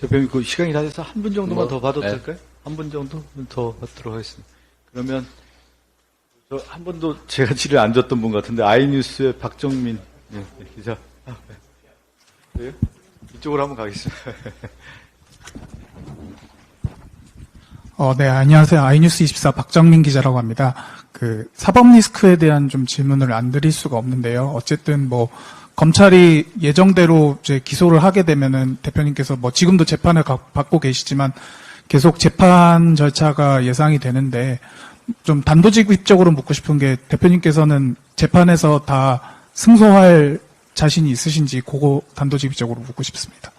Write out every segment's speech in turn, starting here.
대표님, 그 시간이 다 돼서 한 분 정도만 뭐, 더 봐도 네. 될까요? 한 분 정도 더 받도록 하겠습니다. 그러면, 저한 번도 제가 질을 안 줬던 분 같은데, 아이뉴스의 박정민 예, 예, 기자. 아, 네. 그래요? 이쪽으로 한번 가겠습니다. 어, 네, 안녕하세요. 아이뉴스 24 박정민 기자라고 합니다. 그 사법 리스크에 대한 좀 질문을 안 드릴 수가 없는데요. 어쨌든 뭐 검찰이 예정대로 이제 기소를 하게 되면은 대표님께서 뭐 지금도 재판을 가- 받고 계시지만 계속 재판 절차가 예상이 되는데 좀 단도직입적으로 묻고 싶은 게 대표님께서는 재판에서 다 승소할 자신이 있으신지 그거 단도직입적으로 묻고 싶습니다.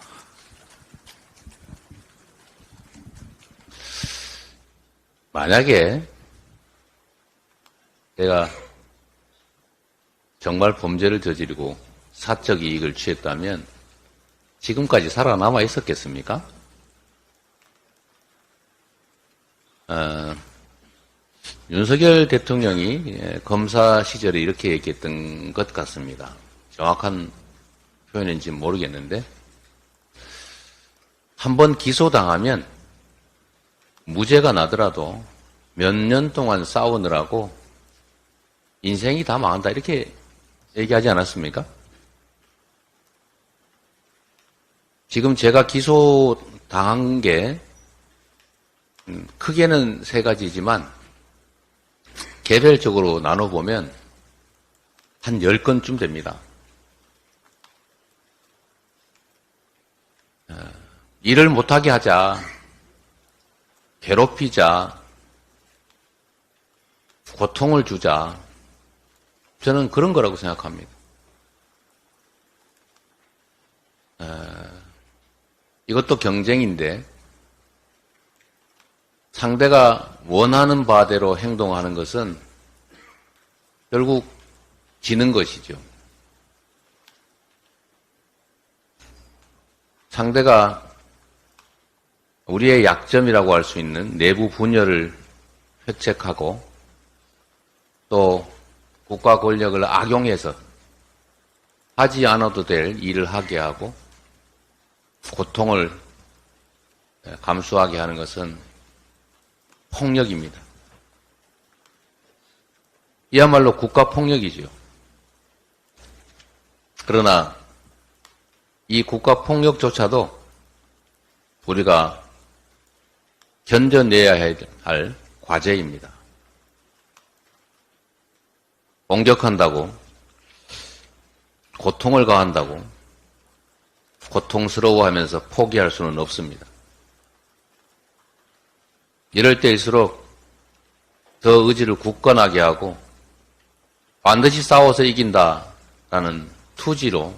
만약에 내가 정말 범죄를 저지르고 사적 이익을 취했다면 지금까지 살아남아 있었겠습니까? 어, 윤석열 대통령이 예, 검사 시절에 이렇게 얘기했던 것 같습니다. 정확한 표현인지 모르겠는데 한 번 기소당하면 무죄가 나더라도 몇 년 동안 싸우느라고 인생이 다 망한다 이렇게 얘기하지 않았습니까? 지금 제가 기소 당한 게 음, 크게는 세 가지지만 개별적으로 나눠보면 한 10건쯤 됩니다. 어, 일을 못하게 하자. 괴롭히자, 고통을 주자. 저는 그런 거라고 생각합니다. 에, 이것도 경쟁인데 상대가 원하는 바대로 행동하는 것은 결국 지는 것이죠. 상대가 우리의 약점이라고 할 수 있는 내부 분열을 획책하고 또 국가 권력을 악용해서 하지 않아도 될 일을 하게 하고 고통을 감수하게 하는 것은 폭력입니다. 이야말로 국가 폭력이지요. 그러나 이 국가 폭력조차도 우리가 견뎌내야 할 과제입니다. 공격한다고, 고통을 가한다고, 고통스러워하면서 포기할 수는 없습니다. 이럴 때일수록 더 의지를 굳건하게 하고 반드시 싸워서 이긴다라는 투지로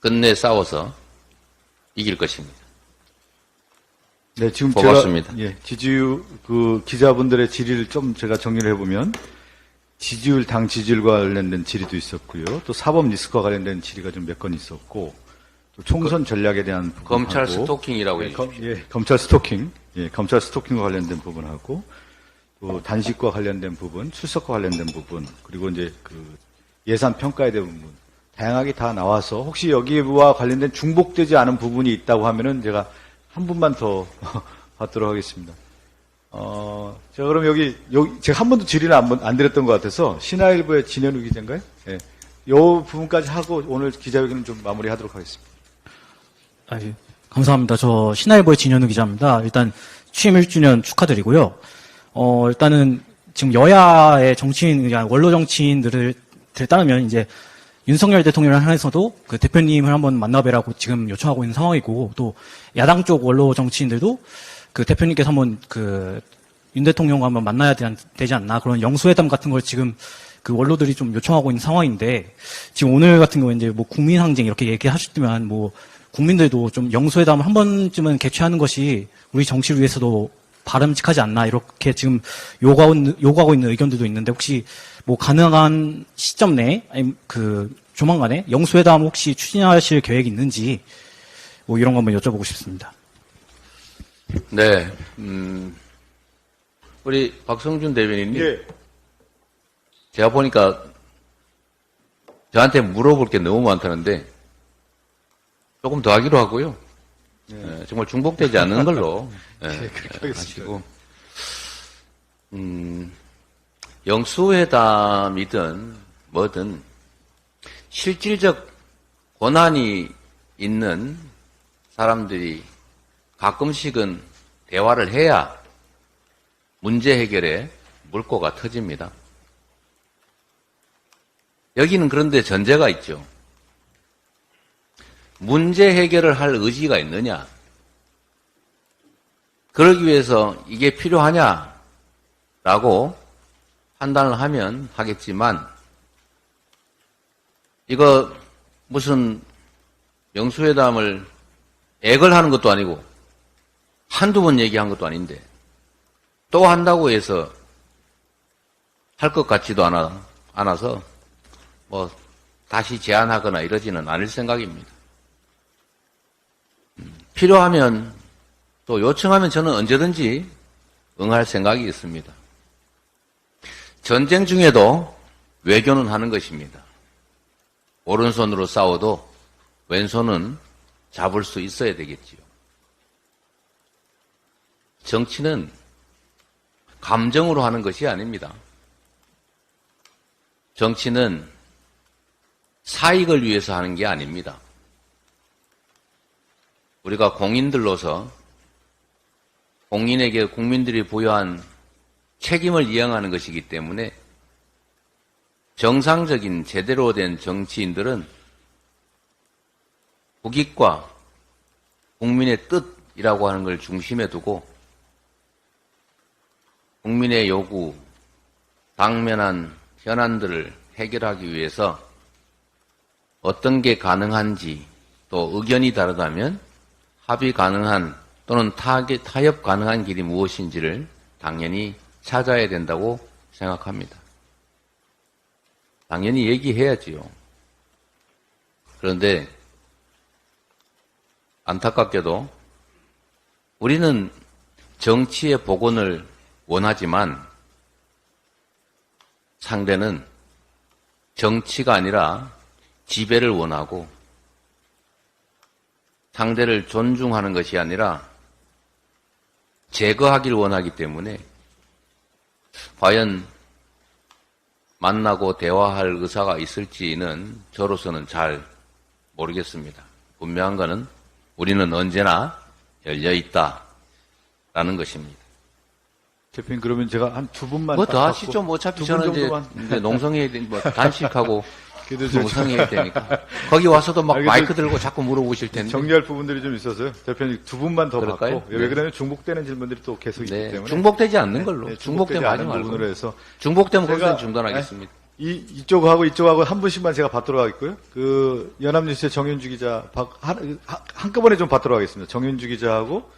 끝내 싸워서 이길 것입니다. 네, 지금 고맙습니다. 제가 예, 지지율 그 기자분들의 질의를 좀 제가 정리를 해보면 지지율 당 지지율과 관련된 질의도 있었고요. 또 사법 리스크와 관련된 질의가 좀 몇 건 있었고 또 총선 전략에 대한 부분하고 검찰 스토킹이라고 예. 검, 예, 검찰 스토킹, 예, 검찰 스토킹과 관련된 부분하고 또 단식과 관련된 부분, 출석과 관련된 부분 그리고 이제 그 예산 평가에 대한 부분 다양하게 다 나와서 혹시 여기와 관련된 중복되지 않은 부분이 있다고 하면은 제가 한 분만 더 받도록 하겠습니다. 어, 제가 그럼 여기, 여기, 제가 한 번도 질의를 안, 번- 안 드렸던 것 같아서, 신화일보의 진현우 기자인가요? 예. 요 부분까지 하고 오늘 기자회견은 좀 마무리 하도록 하겠습니다. 아, 예. 감사합니다. 저 신화일보의 진현우 기자입니다. 일단 취임 1주년 축하드리고요. 어, 일단은 지금 여야의 정치인, 원로 정치인들을 들 따르면 이제 윤석열 대통령을 향해서도 그 대표님을 한번 만나뵈라고 지금 요청하고 있는 상황이고 또 야당 쪽 원로 정치인들도 그 대표님께서 한번 그 윤 대통령과 한번 만나야 되, 되지 않나 그런 영수회담 같은 걸 지금 그 원로들이 좀 요청하고 있는 상황인데 지금 오늘 같은 경우에 이제 뭐 국민항쟁 이렇게 얘기하셨지만 뭐 국민들도 좀 영수회담을 한 번쯤은 개최하는 것이 우리 정치를 위해서도 바람직하지 않나 이렇게 지금 요구하고 있는, 요구하고 있는 의견들도 있는데 혹시 뭐 가능한 시점 내에 아니 그 조만간에 영수회담 혹시 추진하실 계획이 있는지 뭐 이런 거 한번 여쭤보고 싶습니다. 네, 음, 우리 박성준 대변인님, 예. 제가 보니까 저한테 물어볼 게 너무 많다는데 조금 더 하기로 하고요. 예, 정말 중복되지 않는 걸로 예, 네, 그렇게 예, 하겠습니다. 하시고 음, 영수회담이든 뭐든 실질적 권한이 있는 사람들이 가끔씩은 대화를 해야 문제 해결에 물꼬가 터집니다. 여기는 그런데 전제가 있죠. 문제 해결을 할 의지가 있느냐? 그러기 위해서 이게 필요하냐 라고 판단을 하면 하겠지만, 이거 무슨 영수회담을 액을 하는 것도 아니고, 한두 번 얘기한 것도 아닌데, 또 한다고 해서 할 것 같지도 않아, 않아서, 뭐, 다시 제안하거나 이러지는 않을 생각입니다. 음, 필요하면 또 요청하면 저는 언제든지 응할 생각이 있습니다. 전쟁 중에도 외교는 하는 것입니다. 오른손으로 싸워도 왼손은 잡을 수 있어야 되겠지요. 정치는 감정으로 하는 것이 아닙니다. 정치는 사익을 위해서 하는 게 아닙니다. 우리가 공인들로서 공인에게 국민들이 부여한 책임을 이행하는 것이기 때문에 정상적인 제대로 된 정치인들은 국익과 국민의 뜻이라고 하는 걸 중심에 두고 국민의 요구, 당면한 현안들을 해결하기 위해서 어떤 게 가능한지 또 의견이 다르다면 합의 가능한 또는 타협 가능한 길이 무엇인지를 당연히 찾아야 된다고 생각합니다. 당연히 얘기해야지요. 그런데 안타깝게도 우리는 정치의 복원을 원하지만 상대는 정치가 아니라 지배를 원하고 상대를 존중하는 것이 아니라 제거하길 원하기 때문에 과연 만나고 대화할 의사가 있을지는 저로서는 잘 모르겠습니다. 분명한 것은 우리는 언제나 열려 있다라는 것입니다. 대표님 그러면 제가 한 두 분만 뭐딱더 받고 하시죠. 뭐 어차피 저는 이제, 되, 뭐 단식하고 저- 농성해야 되니까. 거기 와서도 막 알겠어요. 마이크 들고 자꾸 물어보실 텐데. 정리할 부분들이 좀 있어서요. 대표님 두 분만 더 그럴까요? 받고 왜 네. 그러냐면 중복되는 질문들이 또 계속 있기 네, 때문에 중복되지 않는 걸로. 네, 중복되면 하지 않은 말고. 부분으로 해서 중복되면 제가- 거기서 중단하겠습니다. 이 이쪽하고 이쪽하고 한 분씩만 제가 받도록 하겠고요. 그 연합뉴스의 정윤주 기자 박- 한, 한- 한꺼번에 좀 받도록 하겠습니다. 정윤주 기자하고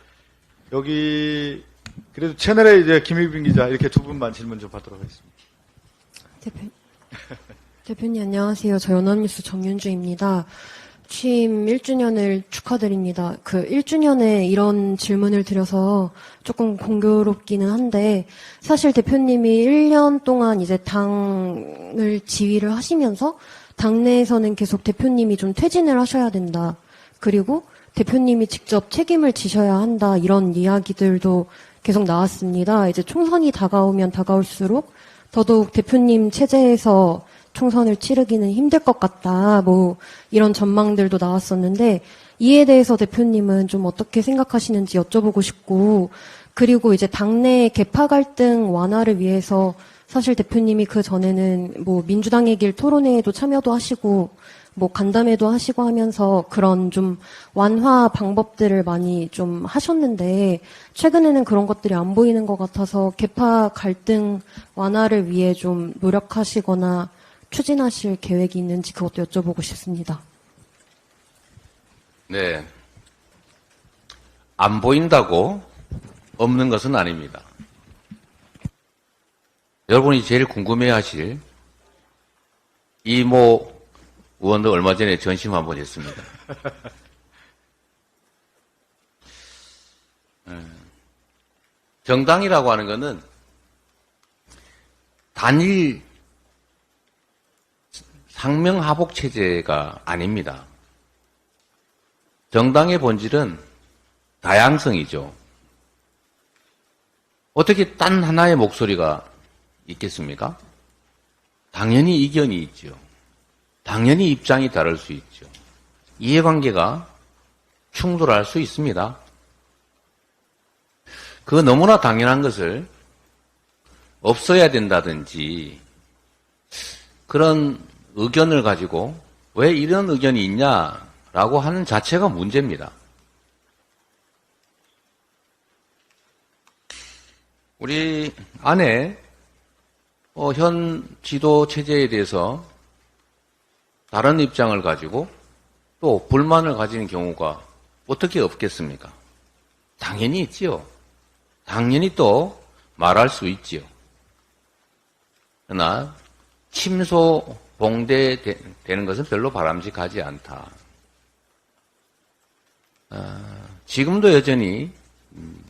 여기 그래도 채널에 이제 김희빈 기자 이렇게 두 분만 질문 좀 받도록 하겠습니다. 대표, 대표님 안녕하세요. 저 연합뉴스 정윤주입니다. 취임 1주년을 축하드립니다. 그 1주년에 이런 질문을 드려서 조금 공교롭기는 한데 사실 대표님이 1년 동안 이제 당을 지휘를 하시면서 당내에서는 계속 대표님이 좀 퇴진을 하셔야 된다. 그리고 대표님이 직접 책임을 지셔야 한다. 이런 이야기들도 계속 나왔습니다. 이제 총선이 다가오면 다가올수록 더더욱 대표님 체제에서 총선을 치르기는 힘들 것 같다. 뭐 이런 전망들도 나왔었는데 이에 대해서 대표님은 좀 어떻게 생각하시는지 여쭤보고 싶고 그리고 이제 당내 개파 갈등 완화를 위해서 사실 대표님이 그 전에는 뭐 민주당의 길 토론회에도 참여도 하시고 뭐 간담회도 하시고 하면서 그런 좀 완화 방법들을 많이 좀 하셨는데 최근에는 그런 것들이 안 보이는 것 같아서 개파 갈등 완화를 위해 좀 노력하시거나 추진하실 계획이 있는지 그것도 여쭤보고 싶습니다. 네. 안 보인다고 없는 것은 아닙니다. 여러분이 제일 궁금해 하실 이모 의원도 얼마 전에 전심 한번 했습니다. 음, 정당이라고 하는 것은 단일 상명하복 체제가 아닙니다. 정당의 본질은 다양성이죠. 어떻게 딴 하나의 목소리가 있겠습니까? 당연히 이견이 있죠. 당연히 입장이 다를 수 있죠. 이해관계가 충돌할 수 있습니다. 그 너무나 당연한 것을 없어야 된다든지 그런 의견을 가지고 왜 이런 의견이 있냐라고 하는 자체가 문제입니다. 우리 안에 어, 현 지도 체제에 대해서 다른 입장을 가지고 또 불만을 가지는 경우가 어떻게 없겠습니까? 당연히 있지요. 당연히 또 말할 수 있지요. 그러나 침소 봉대되는 것은 별로 바람직하지 않다. 아, 지금도 여전히 음,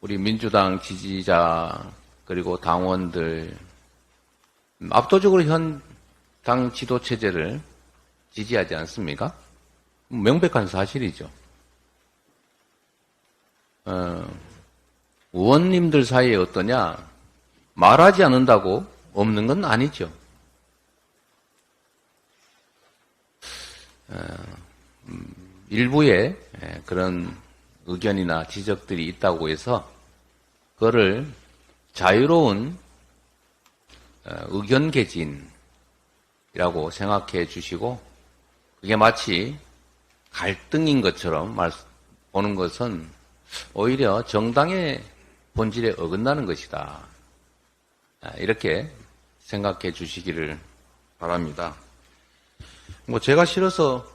우리 민주당 지지자 그리고 당원들 음, 압도적으로 현 당 지도 체제를 지지하지 않습니까? 명백한 사실이죠. 어, 의원님들 사이에 어떠냐? 말하지 않는다고 없는 건 아니죠. 어, 음, 일부의 예, 그런 의견이나 지적들이 있다고 해서 그거를 자유로운 어, 의견 개진이라고 생각해 주시고 그게 마치 갈등인 것처럼 말, 보는 것은 오히려 정당의 본질에 어긋나는 것이다. 아, 이렇게 생각해 주시기를 바랍니다. 뭐 제가 싫어서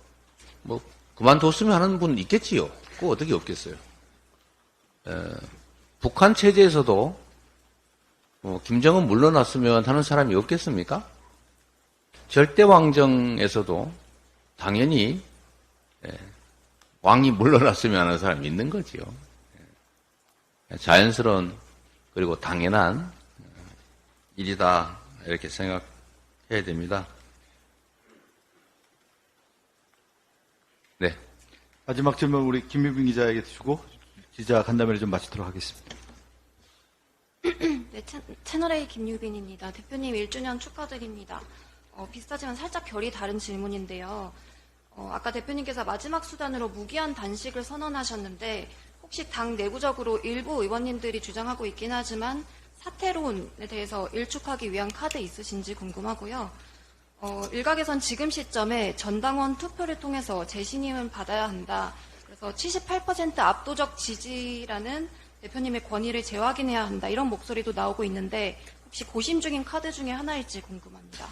뭐 그만뒀으면 하는 분 있겠지요. 그거 어떻게 없겠어요. 에, 북한 체제에서도 뭐 김정은 물러났으면 하는 사람이 없겠습니까? 절대 왕정에서도 당연히 예, 왕이 물러났으면 하는 사람이 있는 거지요. 예, 자연스러운 그리고 당연한 어, 일이다 이렇게 생각해야 됩니다. 네. 마지막 질문 우리 김유빈 기자에게 주고 기자 간담회를 좀 마치도록 하겠습니다. 네, 채, 채널A 김유빈입니다. 대표님 1주년 축하드립니다. 어, 비슷하지만 살짝 결이 다른 질문인데요. 어, 아까 대표님께서 마지막 수단으로 무기한 단식을 선언하셨는데 혹시 당 내부적으로 일부 의원님들이 주장하고 있긴 하지만 사퇴론에 대해서 일축하기 위한 카드 있으신지 궁금하고요. 어, 일각에선 지금 시점에 전당원 투표를 통해서 재신임은 받아야 한다. 그래서 78% 압도적 지지라는 대표님의 권위를 재확인해야 한다. 이런 목소리도 나오고 있는데 혹시 고심 중인 카드 중에 하나일지 궁금합니다.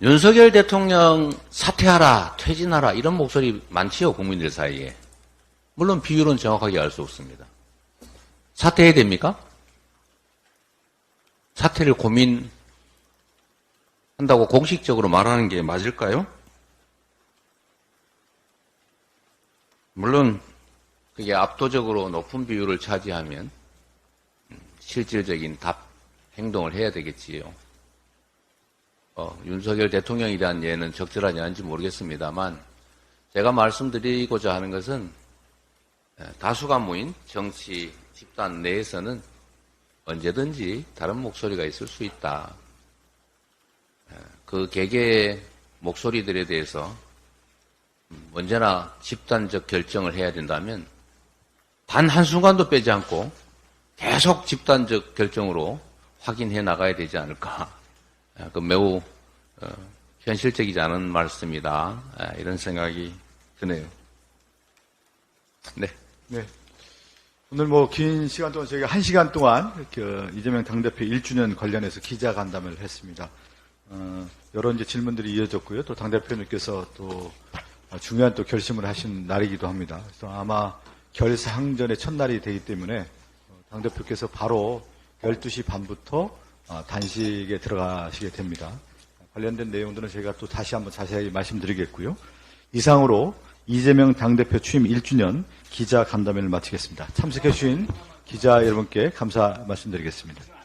윤석열 대통령 사퇴하라, 퇴진하라 이런 목소리 많지요 국민들 사이에. 물론 비율은 정확하게 알 수 없습니다. 사퇴해야 됩니까? 사퇴를 고민 한다고 공식적으로 말하는 게 맞을까요? 물론 그게 압도적으로 높은 비율을 차지하면 음, 실질적인 답, 행동을 해야 되겠지요. 어, 윤석열 대통령에 대한 예는 적절하지 않은지 모르겠습니다만 제가 말씀드리고자 하는 것은 에, 다수가 모인 정치 집단 내에서는 언제든지 다른 목소리가 있을 수 있다. 에, 그 개개의 목소리들에 대해서 음, 언제나 집단적 결정을 해야 된다면 단 한순간도 빼지 않고 계속 집단적 결정으로 확인해 나가야 되지 않을까. 아, 그 매우 어, 현실적이지 않은 말씀이다. 아, 이런 생각이 드네요. 네. 네. 오늘 뭐 긴 시간 동안 저희가 한 시간 동안 어, 이재명 당대표 1주년 관련해서 기자 간담회를 했습니다. 어, 여러 이제 질문들이 이어졌고요. 또 당대표님께서 또 중요한 또 결심을 하신 날이기도 합니다. 그래서 아마 결상전의 첫날이 되기 때문에 어, 당대표께서 바로 12시 반부터 어, 단식에 들어가시게 됩니다. 관련된 내용들은 저희가 또 다시 한번 자세하게 말씀드리겠고요. 이상으로 이재명 당대표 취임 1주년 기자 간담회를 마치겠습니다. 참석해 주신 기자 여러분께 감사 말씀드리겠습니다.